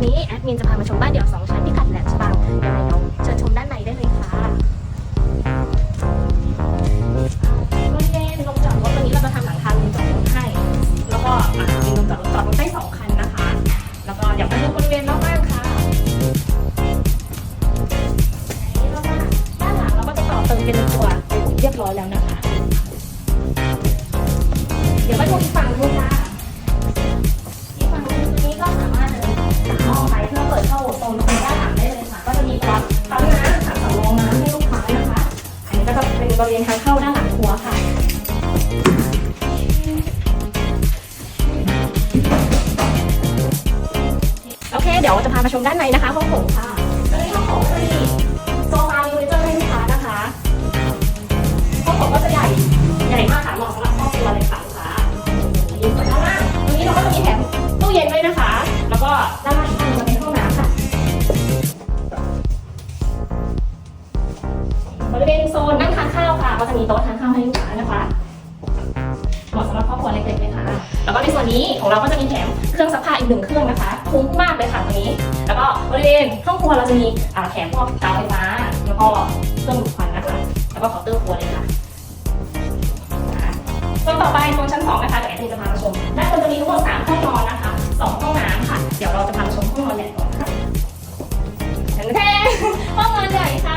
วันนี้แอดมินจะพามาชมบ้านเดี่ยวสองชั้นพิกัดแหลมฉบังเดี๋ยวเราเชิญชมด้านในได้เลยค่ะบริเวณลงจอดรถตรงนี้เราจะทำหลังคาลงจอดรถให้ แล้วก็อ่ามีลงจอดรถจอดรถได้สองคันนะคะ แล้วก็เดี๋ยวมาดูบริเวณรอบบ้านค่ะด้านหลังเราก็จะต่อเติมเป็นตัวเรียบร้อยแล้วนะคะ เดี๋ยวมาดูอีกฝั่งดูค่ะ บริเวณทางเข้าด้านหลังครัวค่ะ โอเค เดี๋ยวจะพามาชมด้านในนะคะห้องโถงค่ะ ริเวณโซนนั่งทานข้าวค่ะก็จะมีโต๊ะทานข้าวให้ลูกค้านะคะเหมาะสำหรับครอบครัวเล็กๆเลยค่ะ แล้วก็ในส่วนนี้ของเราก็จะมีแถมเครื่องซักผ้าอีกหนึ่งเครื่องนะคะ คุ้มมากเลยค่ะตัวนี้ แล้วก็บริเวณห้องครัวเราจะมีแถมพวกเตาไฟฟ้า แล้วก็เครื่องดูดควันนะคะ แล้วก็เคาน์เตอร์ครัวเลยค่ะอ่าโซนต่อไปโซนชั้นสองนะคะเดี๋ยวแอดมินจะพามาชมด้านบนจะมีทั้งหมดสามห้องนอนนะคะสองห้องน้ำค่ะ เดี๋ยวเราจะพามาชมห้องนอนใหญ่ก่อนนะคะแท้ๆห้องนอนใหญ่ค่ะ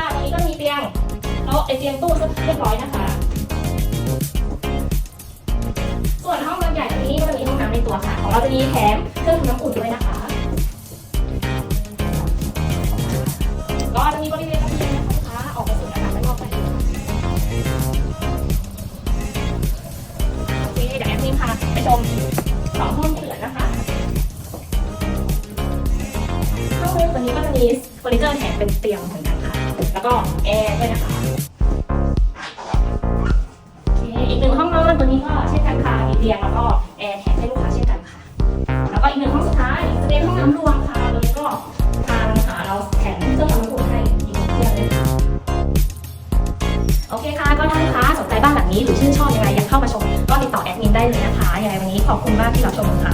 ตรงนี้ก็มีเตียงแล้วไอเตียงตู้ก็เรียบร้อยนะคะ ส่วนห้องนอนใหญ่ตรงนี้ก็จะมีห้องน้ำในตัวค่ะ ของเราจะมีแถมเครื่องทำน้ำอุ่นด้วยนะคะก็จะมีบริเวณระเบียงนะคะออกไปสู่อากาศด้านนอกไปโอเคเดี๋ยวแอดมินพาไปชมสองห้องเหลือนะคะห้องนึงตัวนี้ก็จะมีเฟอร์นิเจอร์แถมเป็นเตียงเหมือนกัน ก็แอร์ด้วยนะคะโอเคอีกหนึ่งห้องนอนตัวนี้ก็เช่นกันค่ะมีเตียงแล้วก็แอร์แถมให้ลูกค้าเช่นกันค่ะ แล้วก็อีกหนึ่งห้องสุดท้ายจะเป็นห้องน้ำรวมค่ะตัวนี้ก็ทางหาเราแถมเครื่องทำน้ำอุ่นให้อีกเครื่องเลยค่ะโอเคค่ะก็ถ้าลูกค้าสนใจบ้านแบบนี้หรือชื่นชอบยังไงอยากเข้ามาชม ก็ติดต่อแอดมินได้เลยนะคะยังไงวันนี้ขอบคุณมากที่รับชมค่ะ